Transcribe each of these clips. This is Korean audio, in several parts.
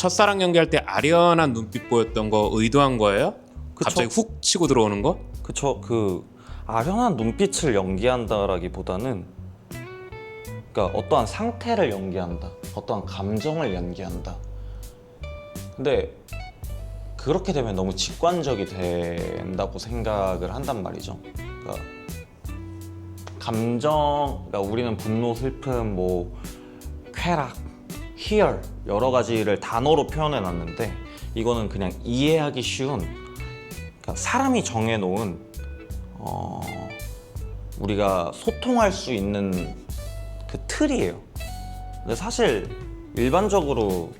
첫사랑 연기할 때 아련한 눈빛 보였던 거 의도한 거예요? 그쵸. 갑자기 훅 치고 들어오는 거? 그쵸 그 아련한 눈빛을 연기한다라기보다는 그러니까 어떠한 상태를 연기한다 어떠한 감정을 연기한다 근데 그렇게 되면 너무 직관적이 된다고 생각을 한단 말이죠 그러니까 감정 그러니까 우리는 분노 슬픔 뭐 쾌락 희열 여러 가지를 단어로 표현해 놨는데 이거는 그냥 이해하기 쉬운 그러니까 사람이 정해놓은 어, 우리가 소통할 수 있는 그 틀이에요. 근데 사실 일반적으로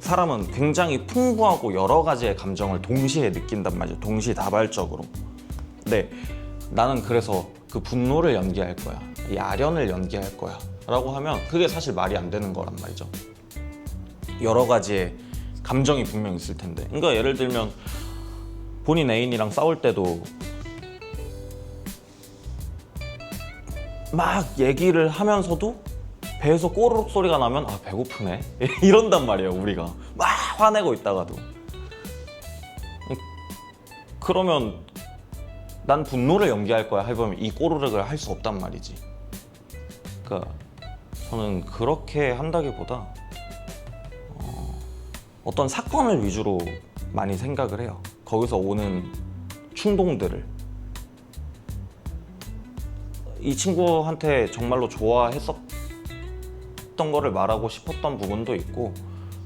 사람은 굉장히 풍부하고 여러 가지의 감정을 동시에 느낀단 말이죠. 동시다발적으로. 근데 나는 그래서 그 분노를 연기할 거야. 이 아련을 연기할 거야. 라고 하면 그게 사실 말이 안 되는 거란 말이죠. 여러 가지의 감정이 분명 있을 텐데. 그러니까 예를 들면 본인 애인이랑 싸울 때도 막 얘기를 하면서도 배에서 꼬르륵 소리가 나면 아 배고프네 이런단 말이에요 우리가 막 화내고 있다가도 그러면 난 분노를 연기할 거야 해보면 이 꼬르륵을 할 수 없단 말이지 그러니까 저는 그렇게 한다기보다 어, 어떤 사건을 위주로 많이 생각을 해요. 거기서 오는 충동들을. 이 친구한테 정말로 좋아했었던 거를 말하고 싶었던 부분도 있고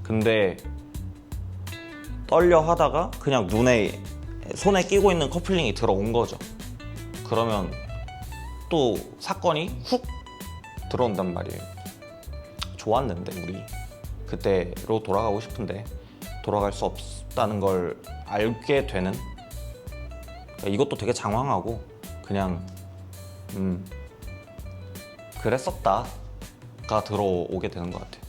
근데 떨려 하다가 그냥 눈에 손에 끼고 있는 커플링이 들어온 거죠. 그러면 또 사건이 훅 들어온단 말이에요. 좋았는데 우리. 그때로 돌아가고 싶은데 돌아갈 수 없다는 걸 알게 되는. 이것도 되게 장황하고 그냥 음 그랬었다가 들어오게 되는 것 같아요.